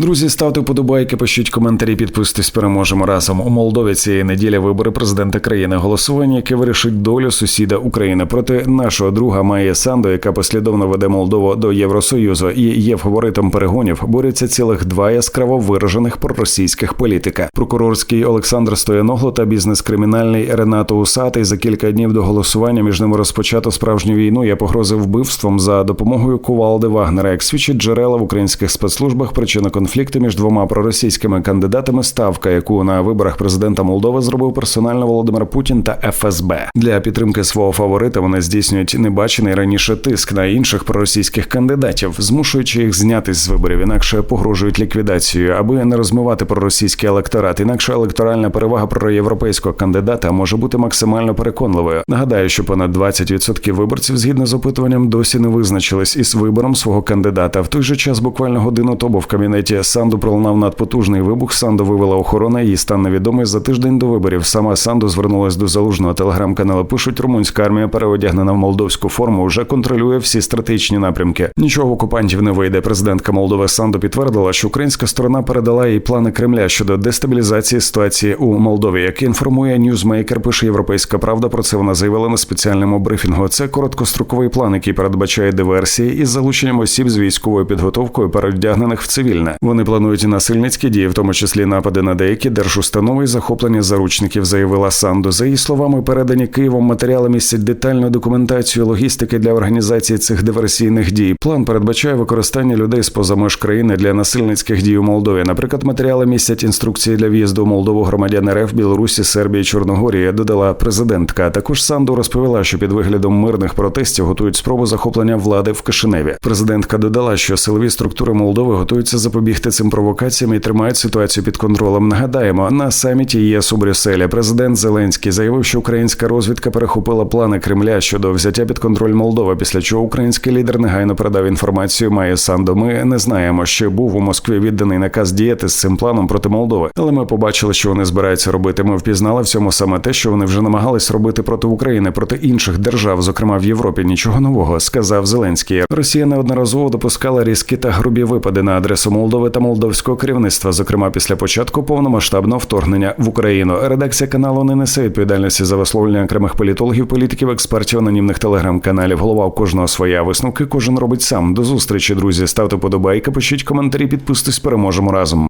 Друзі, ставте вподобайки, пишіть коментарі, підписуйтесь, переможемо разом. У Молдові цієї неділі вибори президента країни. Голосування, яке вирішить долю сусіда України проти нашого друга Майя Санду, яка послідовно веде Молдову до Євросоюзу і є фаворитом перегонів. Борються цілих два яскраво виражених проросійських політика. Прокурорський Олександр Стояногло та бізнес-кримінальний Ренато Усатий за кілька днів до голосування між ними розпочато справжню війну. Я погрозив вбивством за допомогою кувалди Вагнера. Як свідчить джерела в українських спецслужбах, причина конфлікту між двома проросійськими кандидатами ставка, яку на виборах президента Молдови зробив персонально Володимир Путін та ФСБ для підтримки свого фаворита. Вони здійснюють небачений раніше тиск на інших проросійських кандидатів, змушуючи їх знятись з виборів, інакше погрожують ліквідацією, аби не розмивати проросійський електорат. Інакше електоральна перевага проєвропейського кандидата може бути максимально переконливою. Нагадаю, що понад 20% виборців, згідно з опитуванням, досі не визначились із вибором свого кандидата. В той же час, буквально годину тому в кабінеті Санду пролунав надпотужний вибух. Санду вивела охорона. Її стан невідомий за тиждень до виборів. Сама Санду звернулась до залужного телеграм-каналу. Пишуть, румунська армія переодягнена в молдовську форму. Вже контролює всі стратегічні напрямки. Нічого окупантів не вийде. Президентка Молдови Санду підтвердила, що українська сторона передала їй плани Кремля щодо дестабілізації ситуації у Молдові. Як інформує Ньюзмейкер, пише Європейська Правда. Про це вона заявила на спеціальному брифінгу. Це короткостроковий план, який передбачає диверсії із залученням осіб з військовою підготовкою, переодягнених в цивільне. Вони планують і насильницькі дії, в тому числі напади на деякі держустанови і захоплення заручників, заявила Санду. За її словами, передані Києвом матеріали містять детальну документацію логістики для організації цих диверсійних дій. План передбачає використання людей з поза меж країни для насильницьких дій у Молдові. Наприклад, матеріали містять інструкції для в'їзду у Молдову громадян РФ, Білорусі, Сербії, Чорногорії. Додала президентка. Також Санду розповіла, що під виглядом мирних протестів готують спробу захоплення влади в Кишиневі. Президентка додала, що силові структури Молдови готуються запобігти цим провокаціям і тримають ситуацію під контролем. Нагадаємо, на саміті ЄС у Брюсселі президент Зеленський заявив, що українська розвідка перехопила плани Кремля щодо взяття під контроль Молдови. Після чого український лідер негайно передав інформацію. Має Санду. Ми не знаємо, що був у Москві відданий наказ діяти з цим планом проти Молдови, але ми побачили, що вони збираються робити. Ми впізнали в цьому саме те, що вони вже намагались робити проти України, проти інших держав, зокрема в Європі. Нічого нового сказав Зеленський. Росія неодноразово допускала різкі та грубі випади на адресу Молдови та молдовського керівництва, зокрема після початку повномасштабного вторгнення в Україну. Редакція каналу не несе відповідальності за висловлення окремих політологів, політиків, експертів, анонімних телеграм-каналів. Голова у кожного своя висновки. Кожен робить сам. До зустрічі, друзі. Ставте подобайки, пишіть коментарі, підписуйтесь, переможемо разом.